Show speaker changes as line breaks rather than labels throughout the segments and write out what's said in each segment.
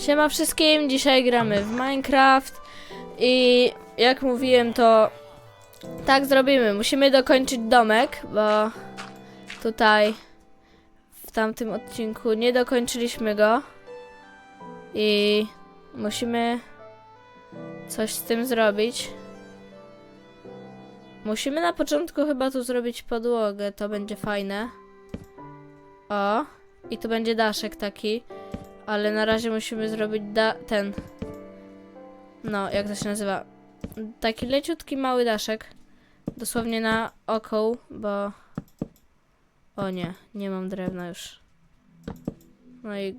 Siema wszystkim, dzisiaj gramy w Minecraft i jak mówiłem to tak zrobimy. Musimy dokończyć domek, bo tutaj w tamtym odcinku nie dokończyliśmy go i musimy coś z tym zrobić. Musimy na początku chyba tu zrobić podłogę, to będzie fajne. O, i tu będzie daszek taki. Ale na razie musimy zrobić da ten. No, jak to się nazywa? Taki leciutki mały daszek. Dosłownie na okoł, bo. O nie, nie mam drewna już. No i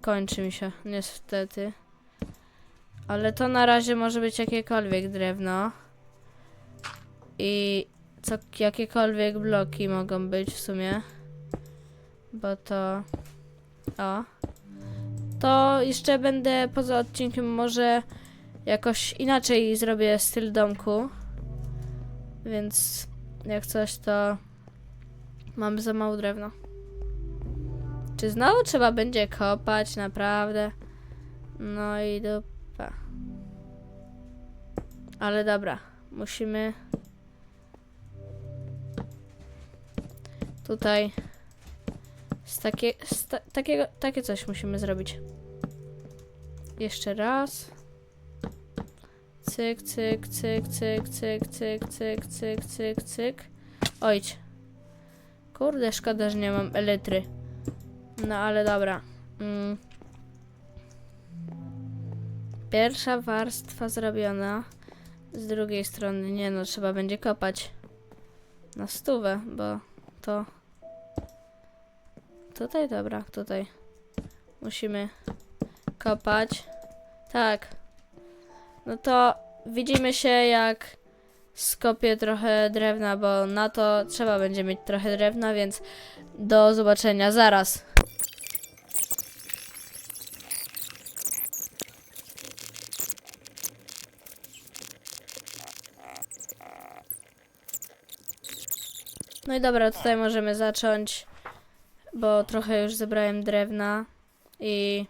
kończy mi się, niestety. Ale to na razie może być jakiekolwiek drewno. I co, jakiekolwiek bloki mogą być w sumie. Bo to. O to jeszcze będę poza odcinkiem może jakoś inaczej zrobię styl domku. Więc jak coś to mamy za mało drewna. Czy znowu trzeba będzie kopać, naprawdę? No i dupa. Ale dobra, musimy tutaj z takie, z ta, takiego, takie coś musimy zrobić. Jeszcze raz. Cyk, cyk, cyk, cyk, cyk, cyk, cyk, cyk, cyk, cyk. Ojdź. Kurde, szkoda, że nie mam elektry. No ale dobra. Mm. Pierwsza warstwa zrobiona. Z drugiej strony, nie no, trzeba będzie kopać. Na stówę, bo to... Tutaj, dobra, tutaj. Musimy kopać. Tak. No to widzimy się jak skopię trochę drewna, bo na to trzeba będzie mieć trochę drewna, więc do zobaczenia zaraz. No i dobra, tutaj możemy zacząć, bo trochę już zebrałem drewna i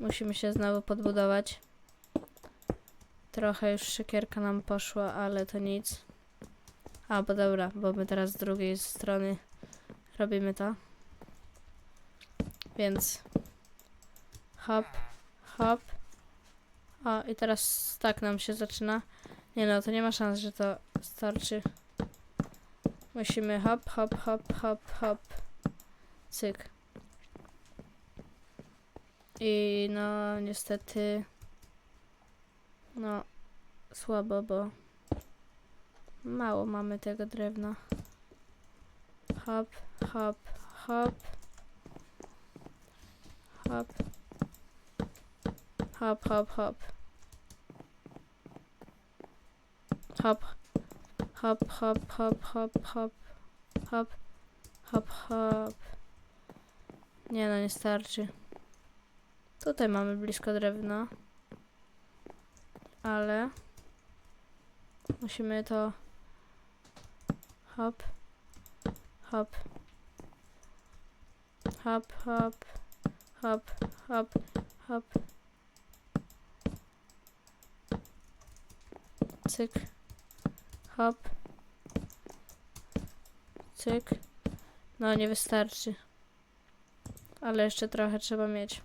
Musimy się znowu podbudować. Trochę już szykierka nam poszła, ale to nic. A, bo dobra, bo my teraz z drugiej strony robimy to. Więc hop, hop. O, i teraz tak nam się zaczyna. Nie no, to nie ma szans, że to starczy. Musimy hop, hop, hop, hop, hop. Cyk. I no niestety no słabo, bo mało mamy tego drewna. Hop, hop, hop. Hop. Hop, hop, hop. Hop. Hop, hop, hop, hop, hop. Hop. Hop, hop. Nie no, nie starczy. Tutaj mamy blisko drewna. Ale musimy to hop hop hop hop hop hop hop cyk hop cyk no nie wystarczy ale jeszcze trochę trzeba mieć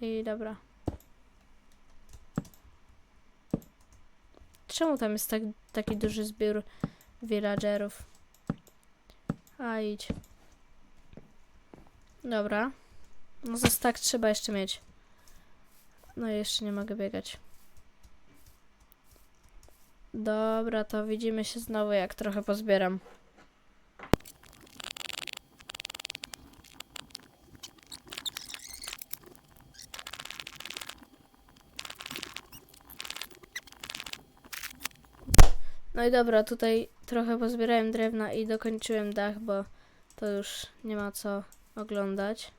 i dobra. Czemu tam jest tak, taki duży zbiór villagerów? A idź. Dobra. No za tak trzeba jeszcze mieć. No i jeszcze nie mogę biegać. Dobra, to widzimy się znowu jak trochę pozbieram. No i dobra, tutaj trochę pozbierałem drewna i dokończyłem dach, bo to już nie ma co oglądać.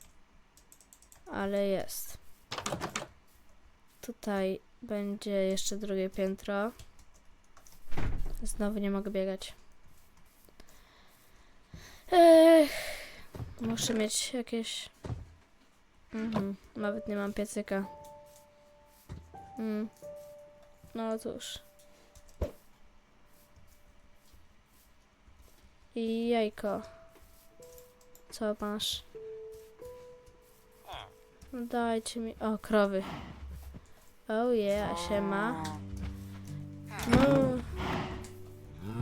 Ale jest. Tutaj będzie jeszcze drugie piętro. Znowu nie mogę biegać. Ech, muszę mieć jakieś Mhm, nawet nie mam piecyka. Mm. No cóż. I jajko. Co masz? No Dajcie mi. O, krowy. Oh yeah, siema. Mu.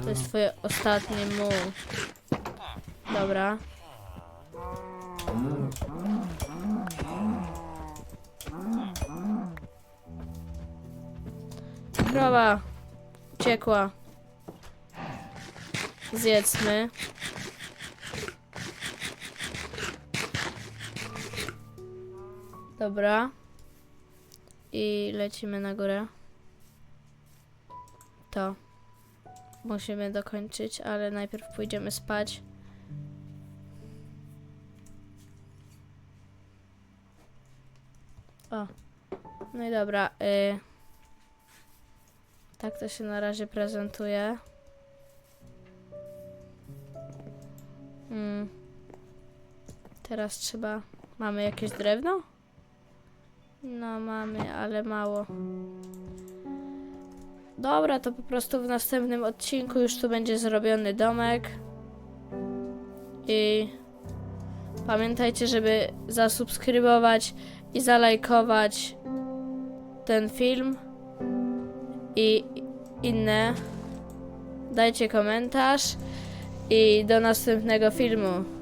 To jest twoje ostatnie mu. Dobra. Krowa. Uciekła. Zjedzmy. Dobra. I lecimy na górę. To. Musimy dokończyć, ale najpierw pójdziemy spać. O. No i dobra. Y tak to się na razie prezentuje. Mm. Teraz trzeba. Mamy jakieś drewno? No, mamy, ale mało. Dobra, to po prostu w następnym odcinku już tu będzie zrobiony domek. I pamiętajcie, żeby zasubskrybować i zalajkować ten film i inne. Dajcie komentarz i do następnego filmu.